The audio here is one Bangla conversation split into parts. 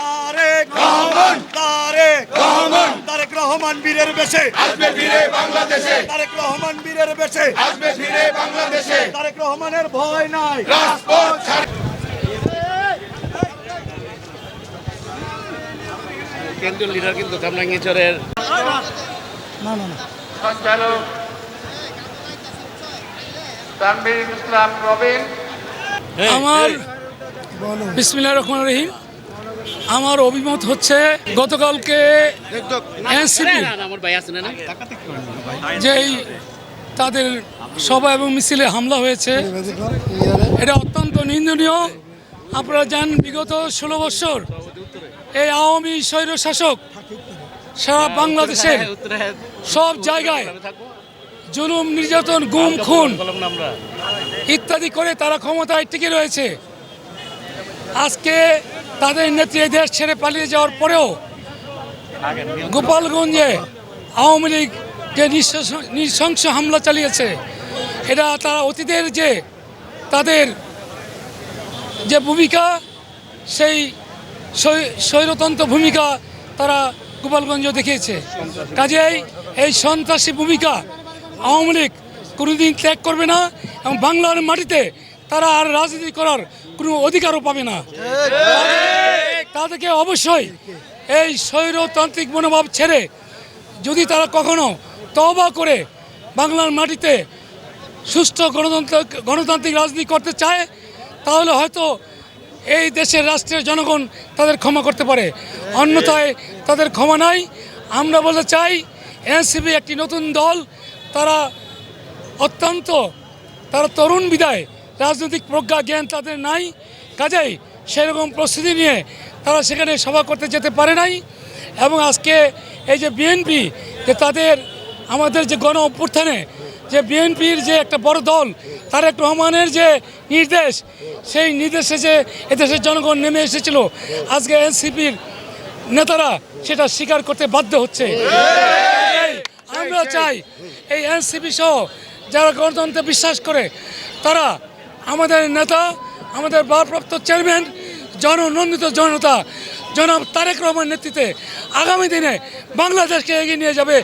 তারেক রহমান তারেক রহমান তারেক রহমান বীরের বেশে। আসবে ফিরে বাংলাদেশে। তারেক রহমান বীরের বেশে। আসবে ফিরে বাংলাদেশে। তারেক রহমানের ভয় নাই। রাজপথ ছাড়। কেন্দ্রীয় লিডার কিন্তু কামরাঙ্গিচরের। না না না। সঞ্চালক তানভীর ইসলাম রবিন আমার বিসমিল্লাহ রহমান রহিম। আমার অভিমত হচ্ছে গতকালকে এনসিপি না? যেই তাদের সভা এবং মিছিলে হামলা হয়েছে এটা অত্যন্ত নিন্দনীয়। আপনারা জান বিগত ষোলো বছর এই আওয়ামী স্বৈর শাসক সারা বাংলাদেশের সব জায়গায় জুলুম নির্যাতন গুম খুন ইত্যাদি করে তারা ক্ষমতায় টিকে রয়েছে। আজকে তাদের নেত্রী দেশ ছেড়ে পালিয়ে যাওয়ার পরেও গোপালগঞ্জে আওয়ামী লীগ যে নৃশংস হামলা চালিয়েছে, এটা তারা অতীতের যে তাদের যে ভূমিকা, সেই স্বৈরতন্ত্র ভূমিকা তারা গোপালগঞ্জ দেখিয়েছে। কাজেই এই সন্ত্রাসী ভূমিকা আওয়ামী লীগ কোনোদিন ত্যাগ করবে না এবং বাংলার মাটিতে তারা আর রাজনীতি করার কোনো অধিকারও পাবে না। তাদেরকে অবশ্যই এই স্বৈরতান্ত্রিক মনোভাব ছেড়ে যদি তারা কখনো তবা করে বাংলার মাটিতে সুষ্ঠু গণতন্ত্র গণতান্ত্রিক রাজনীতি করতে চায়, তাহলে হয়তো এই দেশের রাষ্ট্রের জনগণ তাদের ক্ষমা করতে পারে। অন্যথায় তাদের ক্ষমা নাই। আমরা বলতে চাই, এনসিপি একটি নতুন দল, তারা অত্যন্ত তারা তরুণ বিদায়, রাজনৈতিক প্রজ্ঞা, জ্ঞান তাদের নাই। কাজেই সেরকম প্রস্তুতি নিয়ে তারা সেখানে সভা করতে যেতে পারে নাই। এবং আজকে এই যে বিএনপি, যে তাদের আমাদের যে গণ অভ্যুত্থানে যে বিএনপির যে একটা বড় দল, তারেক রহমানের যে নির্দেশ, সেই নির্দেশে যে এদেশের জনগণ নেমে এসেছিল, আজকে এনসিপির নেতারা সেটা স্বীকার করতে বাধ্য হচ্ছে। আমরা চাই এই এনসিপি সহ যারা গণতন্ত্রে বিশ্বাস করে, তারা আমাদের নেতা, আমাদের ভারপ্রাপ্ত চেয়ারম্যান জননন্দিত জনতা। জনাব তারেক রহমান নেতৃত্বে আগামী দিনে বাংলাদেশকে এগিয়ে নিয়ে যাবে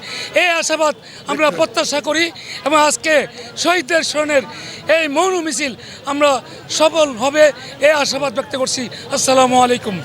এই আশাবাদ আমরা প্রত্যাশা করি এবং আজকে শহীদদের স্মরণের এই মৌন মিছিল আমরা সফল হবে এই আশাবাদ ব্যক্ত করছি। আসসালামু আলাইকুম।